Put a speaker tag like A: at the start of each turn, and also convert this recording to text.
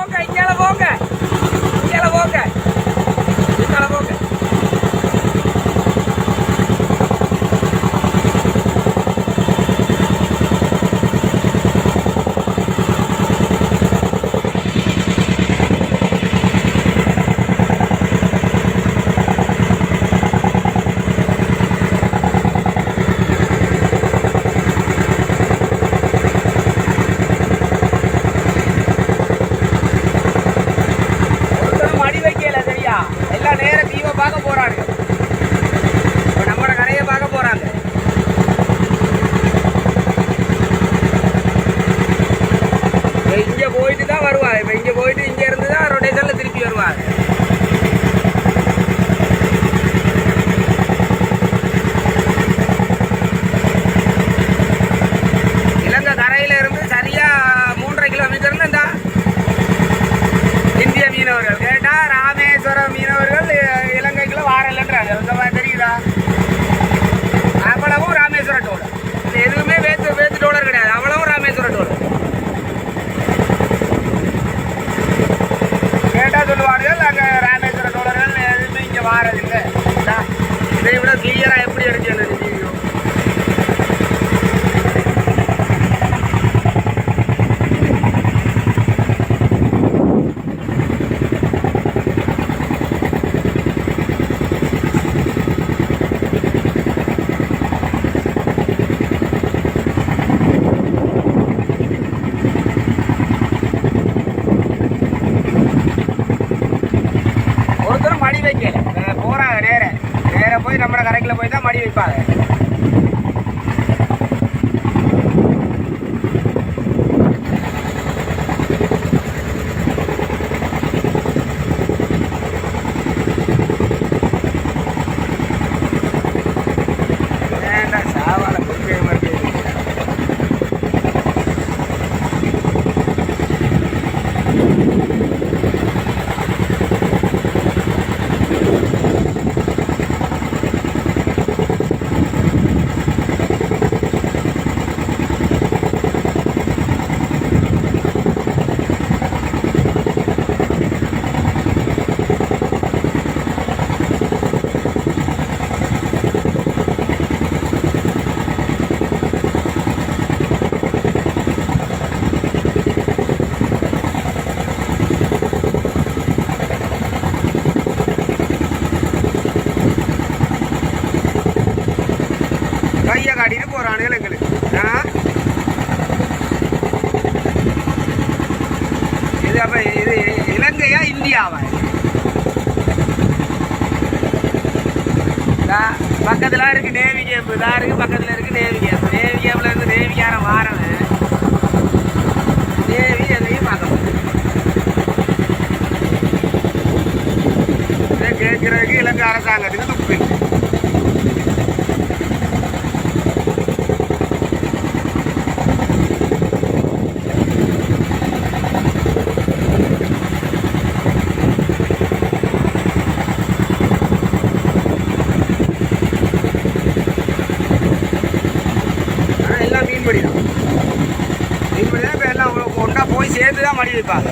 A: போங்க இங்கால போங்க வாரதில்லை வைக்கல போறாங்க நேர. நேர போய் நம்மளோட கரைக்குள்ள போய் தான் மடி வைப்பாங்க. இலங்கையா பக்கத்துல இருக்கு நேவி கேம்பு தான் இருக்கு பக்கத்துல இருக்கு நேவி கேம்பு நேவி கேம்ப்ல இருந்து நேவிக்காரன் வாரவன் நேவி எதையும் பார்க்க முடியும் இதை இலங்கை அரசாங்கத்துக்கு துப்பு. மீன்பிடி தான் மீன்பிடி தான் இப்போ எல்லாம் ஒன்றா போய் சேர்ந்து தான் மடி வைப்பாங்க.